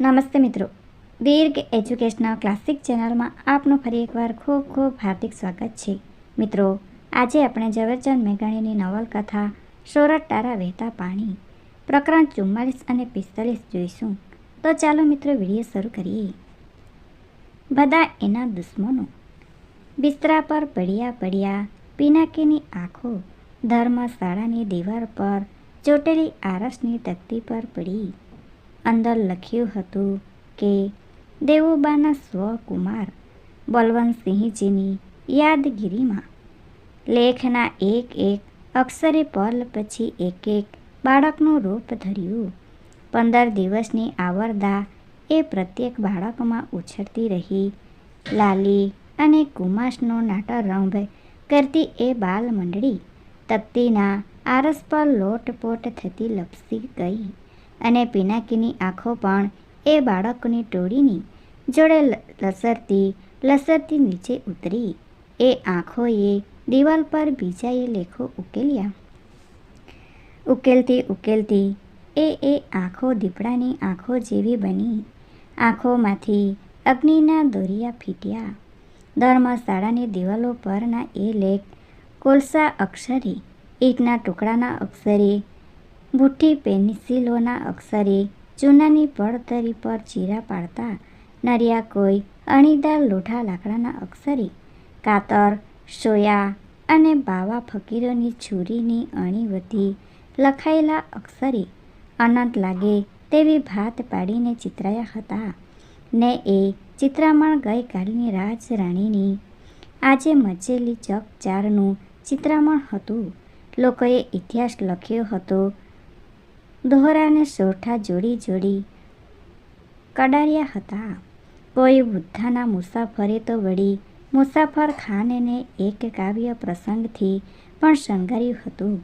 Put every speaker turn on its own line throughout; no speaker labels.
નમસ્તે મિત્રો. દીર્ઘ educational classic ચેનલમાં આપનું ફરી એકવાર ખૂબ ખૂબ હાર્દિક સ્વાગત છે. મિત્રો, આજે આપણે ઝવેરચંદ મેઘાણીની નવલકથા સોરઠ તારા વહેતા પાણી, પ્રકરણ ચુમ્માલીસ અને પિસ્તાલીસ જોઈશું. તો ચાલો મિત્રો વીડિયો શરૂ કરીએ. બધા એના દુશ્મનો. બિસ્તરા પર પડ્યા પડ્યા પિનાકીની આંખો ધર્મશાળાની દીવાલ પર ચોટેલી આરસની તકતી પર પડી. અંદર લખ્યું હતું કે, દેવુબાના સ્વકુમાર બલવંતસિંહજીની યાદગીરીમાં લેખના એક એક અક્ષરે પલ પછી એક એક બાળકનું રૂપ ધર્યું. પંદર દિવસની આવરદા એ પ્રત્યેક બાળકમાં ઉછળતી રહી. લાલી અને કુમાશનો નાટરંભ કરતી એ બાલ મંડળી તકતીના આરસ પર લોટપોટ થતી લપસી ગઈ. અને પિનાકીની આંખો પણ એ બાળકની ટોળીની. જોડે લસરતી લસરતી નીચે ઉતરી. એ આંખોએ દિવાલ પર બીજાએ લેખો ઉકેલ્યા. ઉકેલતી ઉકેલતી એ એ આંખો દીપડાની આંખો જેવી બની. આંખોમાંથી અગ્નિના દોરિયા ફીટ્યા. ધર્મશાળાની દિવાલો પરના એ લેખ કોલસા અક્ષરે, ઈંટના ટુકડાના અક્ષરે બુઠ્ઠી પેન્સિલોના અક્ષરે ચૂનાની પડતરી પર ચીરા પાડતા નરિયા કોઈ અણીદાર લોઢા લાકડાના અક્ષરે કાતર, સોયા અને બાવા ફકીરોની છુરીની અણીવતી લખાયેલા અક્ષરે અનંત લાગે તેવી ભાત પાડીને ચિતરાયા હતા. ને એ ચિત્રામણ ગઈકાલની રાજરાણીની આજે મચેલી ચકચારનું ચિત્રામણ હતું. લોકોએ ઇતિહાસ લખ્યો હતો દોહરાને સોઠા જોડી જોડી કડાર્યા હતા. કોઈ બુદ્ધાના મુસાફરે તો વળી મુસાફર ખાનને એક કાવ્ય પ્રસંગથી પણ શણગાર્યું હતું.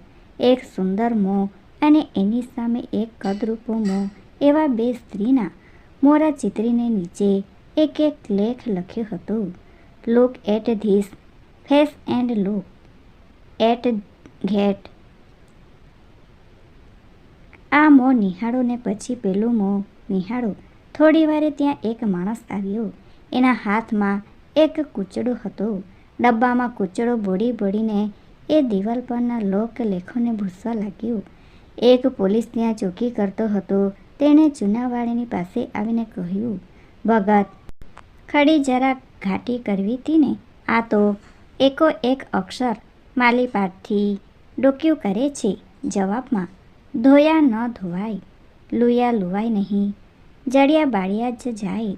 એક સુંદર મો અને એની સામે એક કદરૂપો મો એવા બે સ્ત્રીના મોરા ચિત્રીને નીચે એક એક લેખ લખ્યો હતો. Look at this face and look at that આ મો નિહાળો ને પછી પેલું મો નિહાળો. થોડી વારે ત્યાં એક માણસ આવ્યો. એના હાથમાં એક કૂચડો હતો. ડબ્બામાં કૂચડો બોડી બોડીને એ દિવાલ પરના લોક લેખોને ભૂસવા લાગ્યો. એક પોલીસ ત્યાં ચોકી કરતો હતો. તેણે ચૂનાવાળીની પાસે આવીને કહ્યું, ભગત, ખડી જરા ઘાટી કરવી હતી ને? આ તો એકો એક અક્ષર માલીપાટથી ડોક્યું કરે છે જવાબમાં. ધોયા ન ધોવાય, લુયા લુવાય નહીં, જડિયા બાળિયા જ જાય,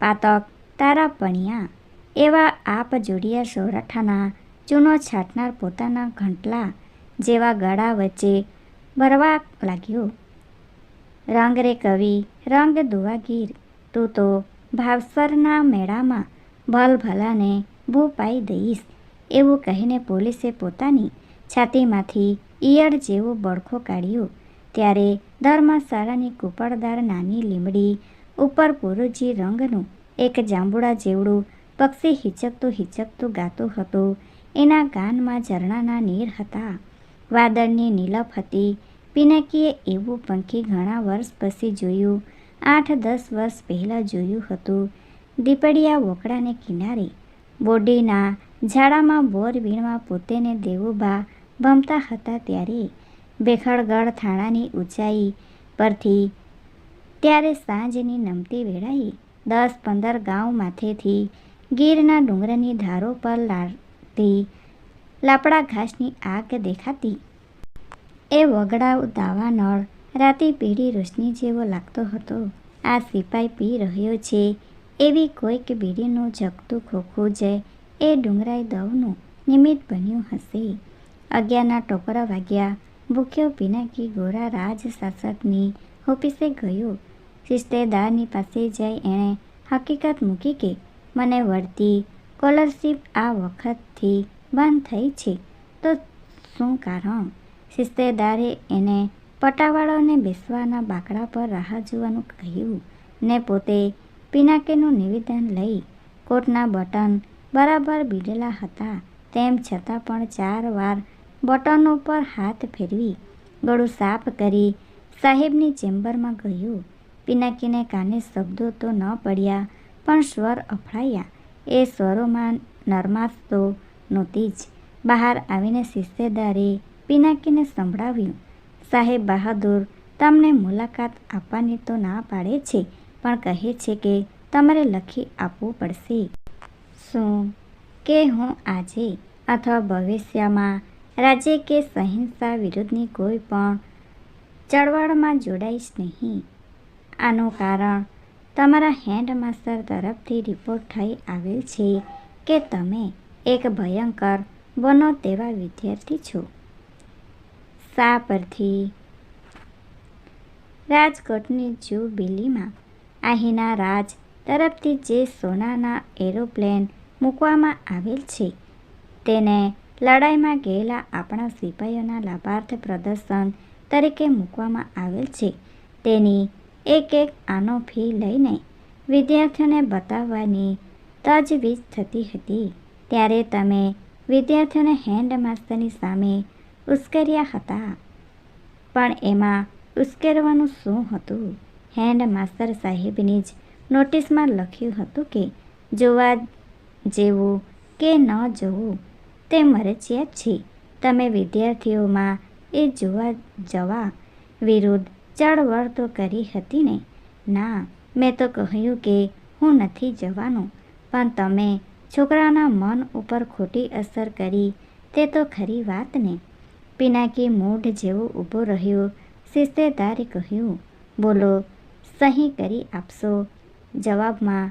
પાતક, તારા પણિયા, એવા આપ જોડિયા સોરઠાના, ચૂનો છાંટનાર પોતાના ઘંટલા જેવા ગળા વચ્ચે ભરવા લાગ્યો. રંગ રે કવિ, રંગ દુવાગીર તું તો ભાવસરના મેળામાં ભલભલાને ભૂ પાઈ દઈશ, એવું કહીને પોલીસે પોતાની છાતીમાંથી ઈયળ જેવો બળખો કાઢ્યો. ત્યારે ધર્મશાળાની કુપળદાર નાની લીમડી ઉપર પુરુજી રંગનું એક જાંબુડા જેવડું પક્ષી હિચકતું હિચકતું ગાતું હતું. એના ગાનમાં ઝરણાના નીર હતા. વાદળની નીલફ હતી. પિનકીએ એવું પંખી ઘણા વર્ષ પછી જોયું. આઠ દસ વર્ષ પહેલાં જોયું હતું. દીપડિયા વોકડાને કિનારે. બોડીના ઝાડામાં બોર વીણમાં પોતેને દેવુબા ભમતા હતા ત્યારે ભેખડગઢ થાણાની ઊંચાઈ પરથી ત્યારે સાંજની નમતી વેળાએ દસ પંદર ગાંવ માથેથી ગીરના ડુંગરની ધારો પર લાડતી લાપડા ઘાસની આગ દેખાતી. એ વગડાવ દાવાનળ રાતે પીળી રોશની જેવો લાગતો હતો. આ સિપાઈ પી રહ્યો છે એવી કોઈક બીડીનું જગતું ખોખું જ એ ડુંગરાઈ દવનું નિમિત્ત બન્યું હશે. અગિયારના ટોપરા વાગ્યા. ભૂખ્યો પિનાકી ગોરા રાજ શાસકની ઓફિસે ગયો. શિસ્તેદારની પાસે જઈ એણે હકીકત મૂકી કે, મને વળતી સ્કોલરશીપ આ વખતથી બંધ થઈ છે. તો શું કારણ? શિસ્તેદારે એને પટાવાળાઓને બેસવાના બાકડા પર રાહ જોવાનું કહ્યું ને પોતે પિનાકેનું નિવેદન લઈ કોટના બટન બરાબર બીડેલા હતા. તેમ છતાં પણ ચાર વાર બટનો પર હાથ ફેરવી ગળું સાફ કરી સાહેબની ચેમ્બરમાં ગયો. પિનાકીને કાને શબ્દો તો ન પડ્યા, પણ સ્વર અફળાયા. એ સ્વરોમાં નરમાશ તો નહોતી જ. બહાર આવીને શિસ્તેદારે પિનાકીને સંભળાવ્યું, સાહેબ બહાદુર, તમને મુલાકાત આપવાની તો ના પાડે છે, પણ કહે છે કે તમારે લખી આપવું પડશે. શું? કે હું આજે? અથવા ભવિષ્યમાં રાજ્ય કે સહિંસા વિરુદ્ધની કોઈ પણ ચળવળમાં જોડાઈશ નહીં. આનું કારણ તમારા હેન્ડમાસ્ટર તરફથી રિપોર્ટ થઈ આવેલ છે કે તમે એક ભયંકર બનો તેવા વિદ્યાર્થી છો. શા પરથી? રાજકોટની જુબિલીમાં અહીંના રાજ તરફથી જે સોનાના એરોપ્લેન મૂકવામાં આવેલ છે, તેને લડાઈમાં ગયેલા આપણા સિપાહીઓના લાભાર્થ પ્રદર્શન તરીકે મૂકવામાં આવેલ છે. તેની એક એક આનો ફી લઈને વિદ્યાર્થીઓને બતાવવાની તજવીજ થતી હતી. ત્યારે તમે વિદ્યાર્થીઓને હેન્ડમાસ્ટરની સામે ઉશ્કેર્યા હતા. પણ એમાં ઉશ્કેરવાનું શું હતું? હેન્ડમાસ્ટર સાહેબની જ નોટિસમાં લખ્યું હતું કે, જોવા જેવું કે ન જોવું તે મરજિયાત છે. તમે વિદ્યાર્થીઓમાં એ જોવા જવા વિરુદ્ધ ચળવળ તો કરી હતી ને? ના, મેં તો કહ્યું કે હું નથી જવાનું, પણ તમે છોકરાના મન ઉપર ખોટી અસર કરી, તે તો ખરી વાત ને? પિનાકી મૂઢ જેવો ઊભો રહ્યો, શિસ્તેદારે કહ્યું, બોલો, સહી કરી આપશો? જવાબમાં,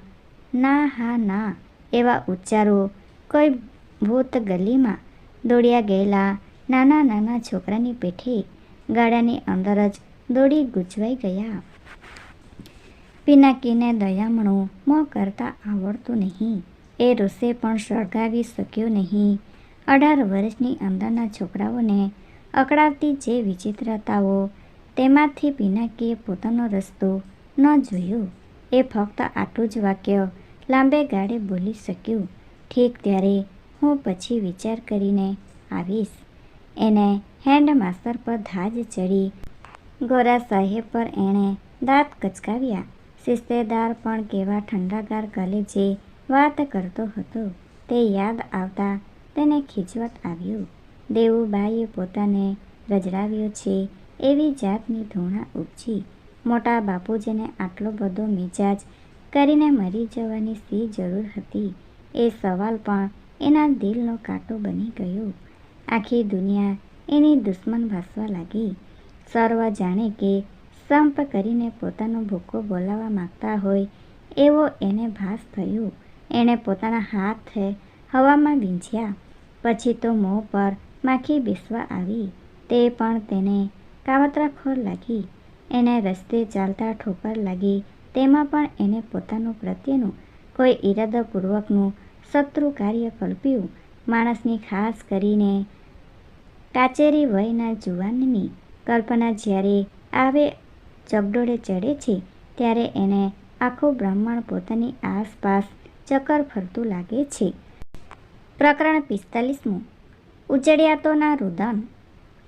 ના હા ના, એવા ઉચ્ચારો કોઈ ભૂત ગલીમાં દોડ્યા ગયેલા નાના નાના છોકરાની પેઠે ગાડાની અંદર જ દોડી ગૂંચવાઈ ગયા. પિનાકીને દયામણું મોં કરતાં આવડતું નહીં. એ રૂસે પણ સળગાવી શક્યો નહીં. અઢાર વર્ષની અંદરના છોકરાઓને અકળાવતી જે વિચિત્રતાઓ તેમાંથી પિનાકીએ પોતાનો રસ્તો ન જોયો, એ ફક્ત આટલું જ વાક્ય લાંબે ગાળે બોલી શક્યું. ઠીક ત્યારે હું પછી વિચાર કરીને આવીશ. એને હેન્ડમાસ્ટર પર ધાજ ચડી. ગોરા સાહેબ પર એણે દાંત કચકાવ્યા. શિસ્તેદાર પણ કેવા ઠંડાગાર કલેજે વાત કરતો હતો તે યાદ આવતા તેને ખીજવટ આવ્યું. દેવુબાઈએ પોતાને રજડાવ્યો છે એવી જાતની ધૂણા ઉપજી. મોટા બાપુજીને આટલો બધો મિજાજ કરીને મરી જવાની સી જરૂર હતી. એ સવાલ પણ એના દિલનો કાંટો બની ગયો. આખી દુનિયા એની દુશ્મન ભાસવા લાગી. સર્વ જાણે કે સંપ કરીને પોતાનો ભૂકો બોલાવવા માગતા હોય એવો એને ભાસ થયો. એણે પોતાના હાથ હવામાં વીંઝ્યા પછી તો મોં પર માખી બેસવા આવી. તે પણ તેને કાવતરાખોર લાગી. એને રસ્તે ચાલતા ઠોકર લાગી. તેમાં પણ એને પોતાનું પ્રત્યેનું કોઈ ઈરાદાપૂર્વકનું શત્રુ કાર્ય કલ્પ્યું માણસની ખાસ કરીને કાચેરી વયના જુવાનની કલ્પના જ્યારે આવે ચગડોળે ચડે છે, ત્યારે એને આખું બ્રાહ્મણ પોતાની આસપાસ ચક્કર ફરતું લાગે છે. પ્રકરણ પિસ્તાલીસમું. ઉજળિયાતોના રુદન.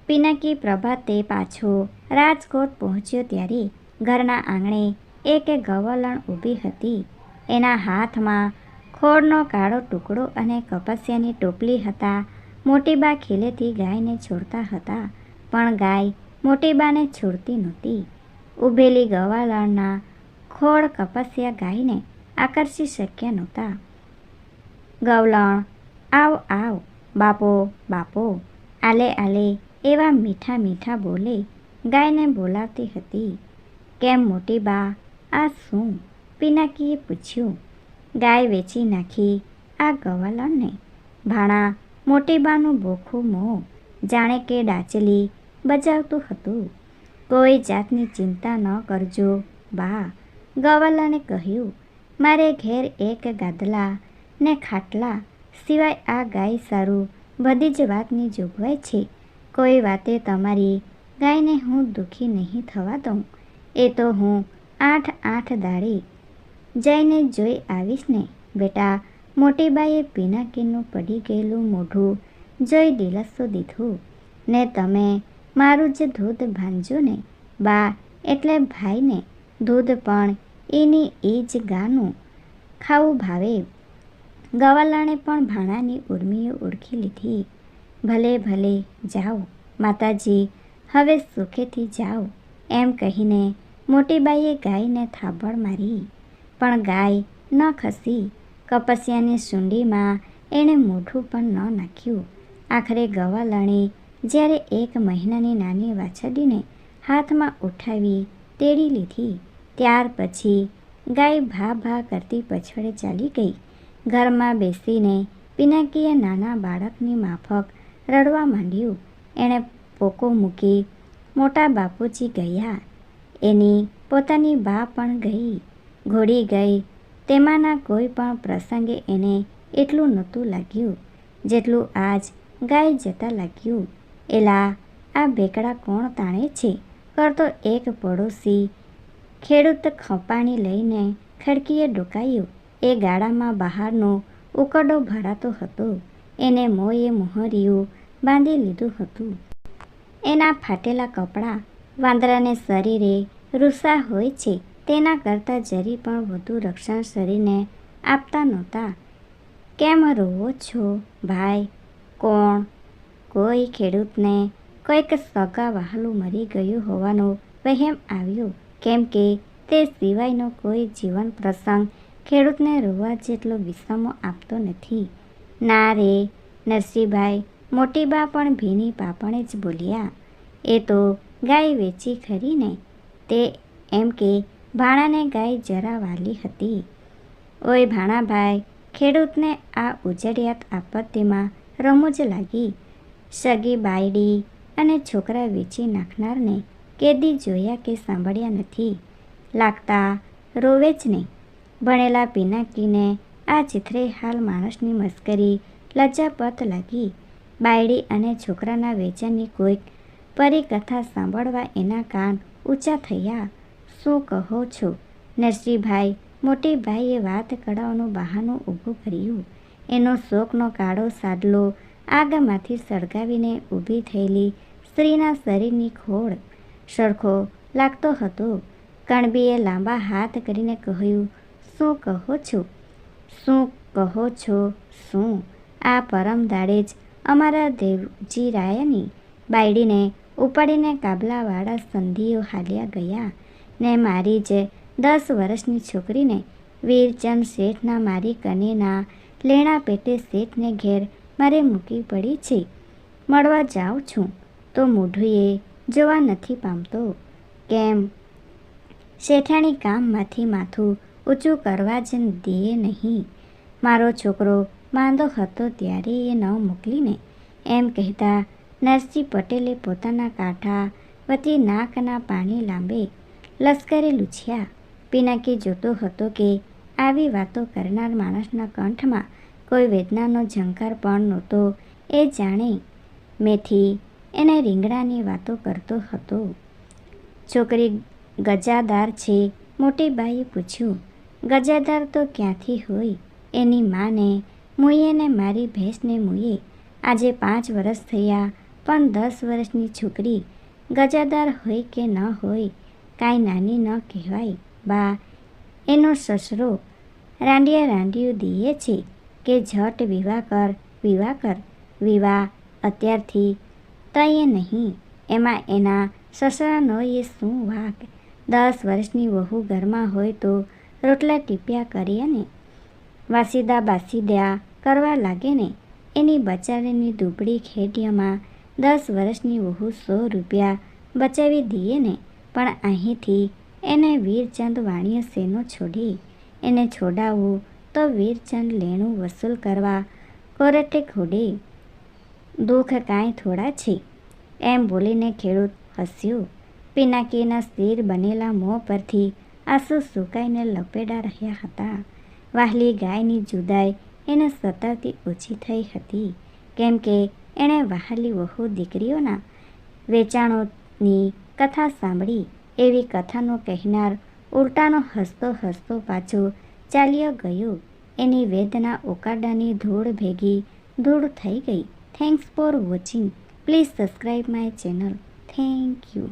પિનકી પ્રભાતે પાછો રાજકોટ પહોંચ્યો ત્યારે ઘરના આંગણે એક ગવલણ ઊભી હતી. એના હાથમાં ખોળનો કાળો ટુકડો અને કપાસિયાની ટોપલી હતા. મોટીબા ખીલેથી ગાયને છોડતા હતા, પણ ગાય મોટીબાને છોડતી નહોતી. ઊભેલી ગવાલણના ખોળ કપાસિયા ગાયને આકર્ષી શક્યા નહોતા. ગવલણ, આવ આવ, બાપો બાપો, આલે આલે, એવા મીઠા મીઠા બોલે ગાયને બોલાવતી હતી. કેમ મોટી બા આ શું? પિનાકીએ પૂછ્યું. ગાય વેચી નાખી. આ ગવાલણને ભાણા મોટી બાનું બોખું મોં જાણે કે ડાચલી બજાવતું હતું. કોઈ જાતની ચિંતા ન કરજો, બા ગવાલાને કહ્યું. મારે ઘેર એક ગાદલા ને ખાટલા સિવાય આ ગાય સારું બધી જ વાતની જોગવાઈ છે. કોઈ વાતે તમારી ગાયને હું દુઃખી નહીં થવા દઉં. એ તો હું આઠ આઠ દાડે જઈને જોઈ આવીશ ને. બેટા મોટીબાઈએ પિનાકીનું પડી ગયેલું મોઢું જોઈ દિલાસો દીધું. ને તમે મારું જ દૂધ ભાંજો ને. બા, એટલે ભાઈને દૂધ પણ એની એ જ ગાનું. ખાવું ભાવે. ગવાલાણે પણ ભાણાની ઉર્મીએ ઓળખી લીધી. ભલે ભલે, જાઓ. માતાજી, હવે સુખેથી જાઓ. એમ કહીને મોટીબાઈએ ગાયને થાબડ મારી. પણ ગાય ન ખસી. કપસિયાની સુંડીમાં એણે મોઢું પણ ન નાખ્યું. આખરે ગવાલણે જ્યારે એક મહિનાની નાની વાછડીને હાથમાં ઉઠાવી તેડી લીધી, ત્યાર પછી ગાય ભા ભા કરતી પછડે ચાલી ગઈ. ઘરમાં બેસીને પિનાકીએ નાના બાળકની માફક રડવા માંડ્યું. એણે પોકો મૂકી મોટા બાપુજી ગયા. એની પોતાની બા પણ ગઈ. ઘોડી ગઈ. તેમાંના કોઈ પણ પ્રસંગે એને એટલું નહોતું લાગ્યું જેટલું આજ ગાય જતા લાગ્યું. એલા, આ બેકડા કોણ તાણે છે? કરતો એક પડોશી ખેડૂત ખપાણી લઈને ખડકીએ ડોકાયું. એ ગાડામાં બહારનો ઉકડો ભરાતો હતો. એને મોંએ મોહરિયું બાંધી લીધું હતું. એના ફાટેલા કપડાં વાંદરાને શરીરે રૂસા હોય છે. તેના કરતાં જરી પણ વધુ રક્ષણ શરીરને આપતા નહોતા. કેમ રોવો છો, ભાઈ? કોણ? કોઈ ખેડૂતને કોઈક સગા વહાલું મરી ગયું હોવાનો વહેમ આવ્યો. કેમ કે તે સિવાયનો કોઈ જીવન પ્રસંગ ખેડૂતને રોવા જેટલો વિષમો આપતો નથી. ના રે, નરસિંહભાઈ મોટીબા પણ ભીની પાપણે જ બોલ્યા. એ તો ગાય વેચી ખરીને તે એમ કે ભાણાને ગાય જરા વાલી હતી. ઓય ભાણાભાઈ, ખેડૂતને આ ઉજળિયાત આપત્તિમાં રમૂજ લાગી. સગી બાયડી અને છોકરા વેચી નાખનારને કેદી જોયા કે સાંભળ્યા નથી. લાગતા રોવે જ નહીં ભણેલા પિનાકીને આ ચિત્રે હાલ માણસની મસ્કરી લજ્જાપત લાગી. બાયડી અને છોકરાના વેચાણની કોઈક પરિકથા સાંભળવા એના કાન ઊંચા થયા. શું કહો છો? નરસિંહભાઈ મોટી ભાઈએ વાત કઢાવવાનું બહાનું ઊભું કર્યું. એનો શોકનો કાળો સાદલો આગમાંથી સળગાવીને ઊભી થયેલી સ્ત્રીના શરીરની ખોળ સરખો લાગતો હતો. કણબીએ લાંબા હાથ કરીને કહ્યું, શું કહો છો? શું કહો છો? શું? આ પરમ દાડે જ અમારા દેવજી રાયની બાયડીને ઉપાડીને કાબલાવાળા સંધિઓ હાલ્યા ગયા. ને મારી જ દસ વર્ષની છોકરીને વીરચંદ શેઠના મારી કનેના લેણા પેટે શેઠને ઘેર મારે મૂકી પડી છે. મળવા જાઉં છું તો મોઢુએ જોવા નથી પામતો. કેમ? શેઠાણી કામમાંથી માથું ઊંચું કરવા જ દે નહીં. મારો છોકરો માંદો હતો ત્યારે એ ન મોકલીને એમ કહેતા, નરસિંહ પટેલે પોતાના કાંઠા વતી નાકના પાણી લાંબે લશ્કરે લૂછ્યા. પિનાકી જોતો હતો કે આવી વાતો કરનાર માણસના કંઠમાં કોઈ વેદનાનો ઝંકાર પણ નહોતો. એ જાણે મેથી એને રીંગણાની વાતો કરતો હતો. છોકરી ગજાદાર છે. મોટી બાઈએ પૂછ્યું, ગજાદાર તો ક્યાંથી હોય? એની માને મુયેને મારી ભેંસને મુયે આજે પાંચ વર્ષ થયા, પણ દસ વર્ષની છોકરી ગજાદાર હોય કે ન હોય કાંઈ નાની ન કહેવાય, બા. એનો સસરો રાંડિયા રાંડિયું દીએ છે કે ઝટ વિવાહ કર વિવાહ કર. વિવાહ અત્યારથી તયે નહીં. એમાં એના સસરાનો એ શું વાક? દસ વર્ષની વહુ ઘરમાં હોય તો રોટલા ટીપ્યા કરીએ ને? વાસીદા બાસીદા કરવા લાગે ને? એની બચાવીની દુબળી ખેડિયામાં દસ વર્ષની વહુ સો રૂપિયા બચાવી દઈએ ને? પણ અહીંથી એને વીરચંદ વાણીએ સેનો છોડી. એને છોડાવવું તો વીરચંદ લેણું વસૂલ કરવા કોરટે ખોડે દુઃખ કાંઈ થોડા છે? એમ બોલીને ખેડૂત હસ્યું. પિનાકીના સ્થિર બનેલા મોં પરથી આંસુ સુકાઈને લપેડા રહ્યા હતા. વાહલી ગાયની જુદાઈ એને સતતથી ઓછી થઈ હતી. કેમ કે એણે વહાલી વહુ દીકરીઓના વેચાણોની કથા સાંભળી, એવી કથાનો કહેનાર ઉલટાનો હસતો હસતો પાછો ચાલ્યો ગયો. એની વેદના ઓકાડાની ધૂળ ભેગી, ધૂળ થઈ ગઈ. Thanks for watching please subscribe my channel thank you